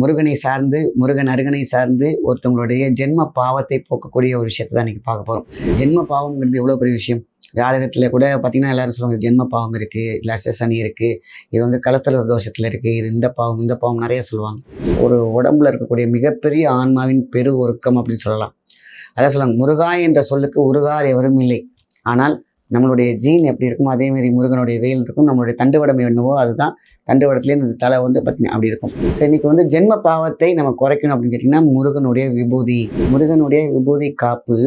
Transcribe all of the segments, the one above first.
முருகனை சார்ந்து முருகன் அருகனை சார்ந்து ஒருத்தவங்களுடைய ஜென்ம பாவத்தை போக்கக்கூடிய ஒரு விஷயத்தை தான் இன்றைக்கி பார்க்க போகிறோம் ஜென்ம பாவம்ங்கிறது எவ்வளோ பெரிய விஷயம்? ஜாதகத்தில் கூட பார்த்தீங்கன்னா எல்லாரும் சொல்லுவாங்க ஜென்ம பாவம் இருக்குது இல்லை சனி இருக்குது இது வந்து கலத்தல தோஷத்தில் இருக்குது இது இந்த பாவம் இந்த பாவம் நிறைய சொல்லுவாங்க. ஒரு உடம்புல இருக்கக்கூடிய மிகப்பெரிய ஆன்மாவின் பெரு ஒருக்கம் அப்படின்னு சொல்லலாம். அதான் சொல்லுவாங்க முருகா என்ற சொல்லுக்கு உருகார் எவரும் இல்லை. ஆனால் நம்மளுடைய ஜீன் எப்படி இருக்குமோ அதேமாரி முருகனுடைய வெயில் இருக்கும். நம்மளுடைய தண்டுவடம் என்னவோ அதுதான். தண்டுவடத்துலேயே இந்த தலை வந்து பார்த்தீங்கன்னா அப்படி இருக்கும். ஸோ இன்னைக்கு வந்து ஜென்ம பாவத்தை நம்ம குறைக்கணும் அப்படின்னு கேட்டிங்கன்னா முருகனுடைய விபூதி. முருகனுடைய விபூதி காப்பு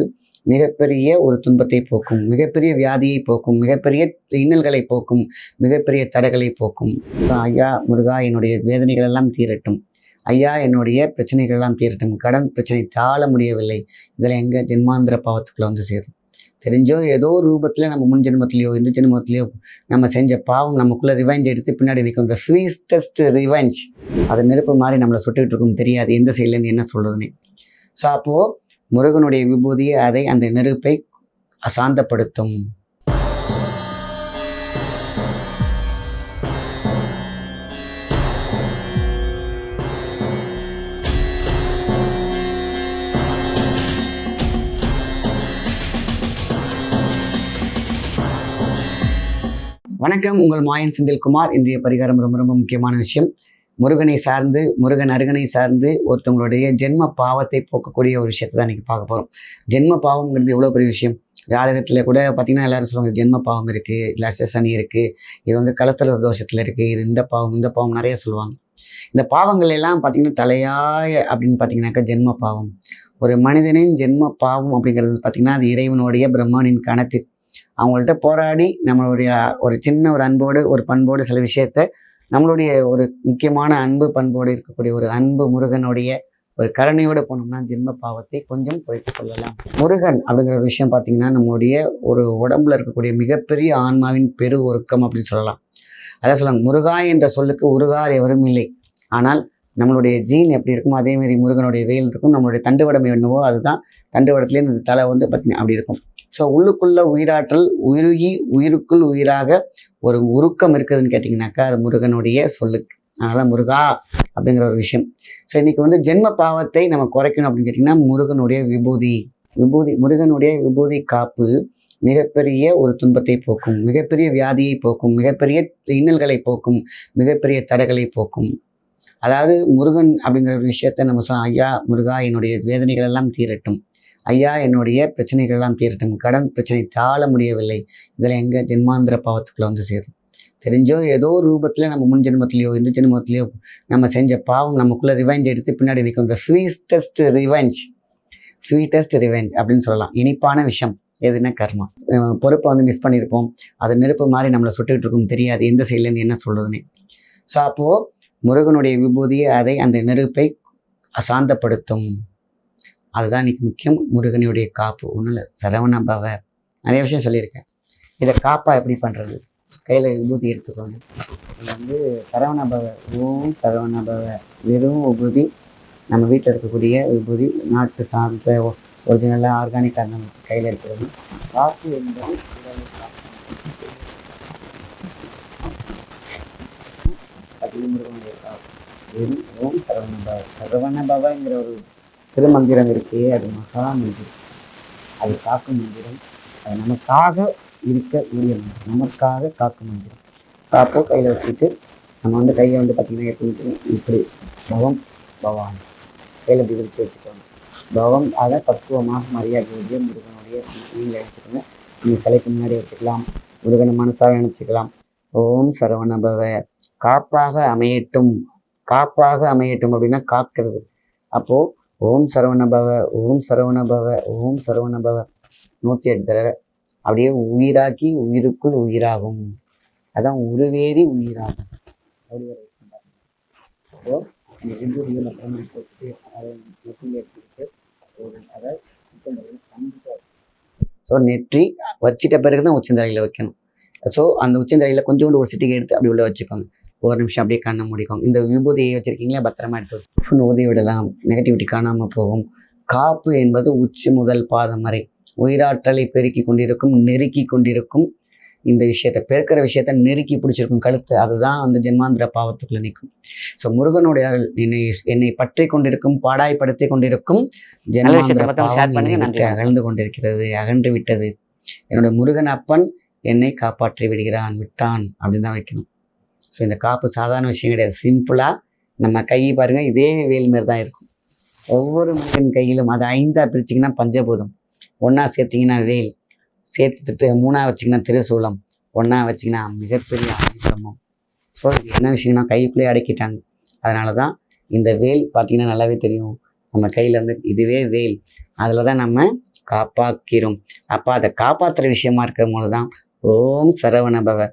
மிகப்பெரிய ஒரு துன்பத்தை போக்கும். மிகப்பெரிய வியாதியை போக்கும். மிகப்பெரிய இன்னல்களை போக்கும். மிகப்பெரிய தடைகளை போக்கும். ஸோ ஐயா முருகா என்னுடைய வேதனைகள் எல்லாம் தீரட்டும். ஐயா என்னுடைய பிரச்சனைகள் எல்லாம் தீரட்டும். கடன் பிரச்சனை தாழ முடியவில்லை. இதில் எங்கே ஜென்மாந்திர பாவத்துக்குள்ளே வந்து சேரும். தெரிஞ்சோ ஏதோ ஒரு ரூபத்தில் நம்ம முன் ஜென்மத்திலையோ இந்த ஜென்மத்திலையோ நம்ம செஞ்ச பாவம் நமக்குள்ளே ரிவெஞ்ச் எடுத்து பின்னாடி நிற்கும் இந்த ஸ்வீட்டஸ்ட் ரிவெஞ்ச் அது நெருப்பு மாதிரி நம்மளை சுட்டுக்கிட்டு இருக்கும். தெரியாது. எந்த சைட்லேருந்து என்ன சொல்கிறதுனே ஸோ அப்போது முருகனுடைய விபூதியை அதை அந்த நெருப்பை அசாந்தப்படுத்தும் வணக்கம். உங்கள் மாயன் செந்தில்குமார். இன்றைய பரிகாரம் ரொம்ப ரொம்ப முக்கியமான விஷயம். முருகனை சார்ந்து முருகன் அருகனை சார்ந்து ஒருத்தவங்களுடைய ஜென்ம பாவத்தை போக்கக்கூடிய ஒரு விஷயத்தை தான் இன்றைக்கி பார்க்க போகிறோம் ஜென்ம பாவம்ங்கிறது எவ்வளோ பெரிய விஷயம்? ஜாதகத்தில் கூட பார்த்தீங்கன்னா எல்லாரும் சொல்லுவாங்க ஜென்ம பாவம் இருக்குது இல்லை சனி இருக்குது இது வந்து கலத்தல தோஷத்தில் இருக்குது இது இந்த பாவம் இந்த பாவம் நிறைய சொல்லுவாங்க. இந்த பாவங்கள் எல்லாம் பார்த்தீங்கன்னா தலையாய அப்படின்னு பார்த்தீங்கன்னாக்கா ஜென்ம பாவம். ஒரு மனிதனின் ஜென்ம பாவம் அப்படிங்கிறது பார்த்தீங்கன்னா அது இறைவனுடைய பிரம்மானின் கணக்கு அவங்கள்ட்ட போராடி நம்மளுடைய ஒரு சின்ன ஒரு அன்போடு ஒரு பண்போடு சில விஷயத்த நம்மளுடைய ஒரு முக்கியமான அன்பு பண்போடு இருக்கக்கூடிய ஒரு அன்பு முருகனுடைய ஒரு கருணையோடு போனோம்னா ஜென்ம பாவத்தை கொஞ்சம் குறைத்துக் கொள்ளலாம். முருகன் அப்படிங்கிற ஒரு விஷயம் பார்த்தீங்கன்னா நம்மளுடைய ஒரு உடம்புல இருக்கக்கூடிய மிகப்பெரிய ஆன்மாவின் பெரு ஒருக்கம் அப்படின்னு சொல்லலாம். அதான் சொல்லுவாங்க முருகா என்ற சொல்லுக்கு உருகார் எவரும் இல்லை. ஆனால் நம்மளுடைய ஜீன் எப்படி இருக்குமோ அதேமாரி முருகனுடைய வெயில் இருக்கும். நம்மளுடைய தண்டுவடம் என்னவோ அதுதான் தண்டுவடத்துலேயே இந்த தலை வந்து பார்த்தீங்கன்னா அப்படி இருக்கும். ஸோ உள்ளுக்குள்ள உயிராற்றல் உருகி உயிருக்குள் உயிராக ஒரு உருக்கம் இருக்குதுன்னு கேட்டிங்கனாக்கா அது முருகனுடைய சொல்லுக்கு. அதனால் முருகா அப்படிங்கிற ஒரு விஷயம். ஸோ இன்றைக்கி வந்து ஜென்ம பாவத்தை நம்ம குறைக்கணும் அப்படின்னு கேட்டிங்கன்னா முருகனுடைய விபூதி. விபூதி முருகனுடைய விபூதி காப்பு மிகப்பெரிய ஒரு துன்பத்தை போக்கும் மிகப்பெரிய வியாதியை போக்கும் மிகப்பெரிய இன்னல்களை போக்கும் மிகப்பெரிய தடைகளை போக்கும். அதாவது முருகன் அப்படிங்கிற ஒரு விஷயத்த நம்ம சொன்னோம் ஐயா முருகா என்னுடைய வேதனைகள் எல்லாம் தீரட்டும். ஐயா என்னுடைய பிரச்சனைகள் எல்லாம் தீரட்டும். கடன் பிரச்சனை தாழ முடியவில்லை. இதில் எங்கே ஜென்மாந்திர பாவத்துக்குள்ளே வந்து சேரும். தெரிஞ்சோ ஏதோ ஒரு ரூபத்தில் நம்ம முன் ஜென்மத்திலையோ இந்த ஜென்மத்திலையோ நம்ம செஞ்ச பாவம் நமக்குள்ளே ரிவெஞ்ச் எடுத்து பின்னாடி நிற்கும் இந்த ஸ்வீட்டஸ்ட் ரிவெஞ்ச் ஸ்வீட்டஸ்ட் ரிவெஞ்ச் அப்படின்னு சொல்லலாம். இனிப்பான விஷயம் எதுனா கர்மா? பொறுப்பை வந்து மிஸ் பண்ணியிருப்போம். அது நெருப்பு மாதிரி நம்மளை சுட்டுக்கிட்டு இருக்கும். தெரியாது. எந்த சைட்லேருந்து என்ன சொல்கிறதுனே ஸோ அப்போது முருகனுடைய விபூதியை அதை அந்த நெருப்பை அசாந்தப்படுத்தும். அதுதான் இன்னைக்கு முக்கியம். முருகனுடைய காப்பு. ஒன்றும் இல்லை சரவண பவ நிறைய விஷயம் சொல்லியிருக்கேன். இதை காப்பாக எப்படி பண்ணுறது கையில் விபூதி எடுத்துக்கோங்க. இது வந்து சரவண பவ ஓம் சரவண பவ வெறும் விபூதி நம்ம வீட்டில் இருக்கக்கூடிய விபூதி நாட்டு சார்ந்த ஒரிஜினலாக ஆர்கானிக்காக நம்ம கையில் இருக்கிறது காப்பு என்பது முருகனுடைய காப்பு. வெறும் ஓம் சரவண பவ சரவண பவங்கிற ஒரு திருமந்திரம் இருக்கே அது மகா மந்திரம். அது காக்கும் மந்திரம். அது நமக்காக இருக்க உரிய மந்திரம். நமக்காக காக்கும் மந்திரம். காப்போ கையில் வச்சுட்டு நம்ம வந்து கையை வந்து பார்த்திங்கன்னா எப்படி இப்படி பவம் பவான். கையில் இப்படி விரித்து வச்சுக்கோங்க. பவம் அதை பக்குவமாக மரியாதை உடைய முருகனுடைய நீங்கள் வச்சுக்கோங்க நீங்கள் தலைக்கு முன்னாடி வச்சுக்கலாம். முருகனை மனசாக நினச்சிக்கலாம். ஓம் சரவண பவ காப்பாக அமையட்டும். காப்பாக அமையட்டும் அப்படின்னா காக்கிறது. அப்போது ஓம் சரவணபவ ஓம் சரவணபவ ஓம் சரவணபவ நூற்றி எட்டு தடவை. அப்படியே உயிராக்கி உயிருக்குள் உயிராகும். அதான் உருவேறி உயிராகும். ஸோ விபூதியை மட்டும் அதை எடுத்துக்கிட்டு அதை ஸோ நெற்றி வச்சிட்ட பிறகு தான் உச்சந்தலையில் வைக்கணும். ஸோ அந்த உச்சந்தலையில் கொஞ்சோண்டு ஒரு சிட்டிக்கு எடுத்து அப்படி உள்ளே வச்சுக்கோங்க. ஒரு நிமிஷம் அப்படியே கண்ணை மூடிக்கோங்க. இந்த விபூதியை வச்சிருக்கீங்களா? பத்திரமா எடுத்து வச்சு. ஊதி விடலாம். நெகட்டிவிட்டி காணாமல் போகும். காப்பு என்பது உச்சி முதல் பாதம் வரை. உயிராற்றலை பெருக்கி கொண்டிருக்கும் நெருக்கி கொண்டிருக்கும். இந்த விஷயத்த பெருக்கிற விஷயத்த நெருக்கி பிடிச்சிருக்கும் கழுத்து. அதுதான் அந்த ஜென்மாந்திர பாவத்துக்குள்ள நிற்கும். ஸோ முருகனுடைய என்னை என்னை பற்றி கொண்டிருக்கும் பாடாய்படுத்தி கொண்டிருக்கும் ஜென்மாந்திர பாவம் அகழ்ந்து கொண்டிருக்கிறது அகன்று விட்டது. என்னுடைய முருகன் அப்பன் என்னை காப்பாற்றி விடுகிறான் விட்டான் அப்படின்னு தான் வைக்கணும். ஸோ இந்த காப்பு சாதாரண விஷயம் கிடையாது. சிம்பிளாக நம்ம கை பாருங்கள் இதே வேல் மாரி தான் இருக்கும். ஒவ்வொரு மனிதன் கையிலும் அதை ஐந்தாக பிரிச்சிங்கன்னா பஞ்சபூதம். ஒன்றா சேர்த்திங்கன்னா வேல். சேர்த்துட்டு மூணாக வச்சிங்கன்னா திருசூலம். ஒன்றா வச்சிங்கன்னா மிகப்பெரிய ஆயுதமும் ஸோ இது என்ன விஷயம்னா கைக்குள்ளேயே அடக்கிட்டாங்க. அதனால தான் இந்த வேல் பார்த்தீங்கன்னா நல்லாவே தெரியும். நம்ம கையில் வந்து இதுவே வேல். அதில் தான் நம்ம காப்பாக்கிறோம். அப்போ அதை காப்பாற்றுற விஷயமா இருக்கிற போது தான் ஓம் சரவணபவர்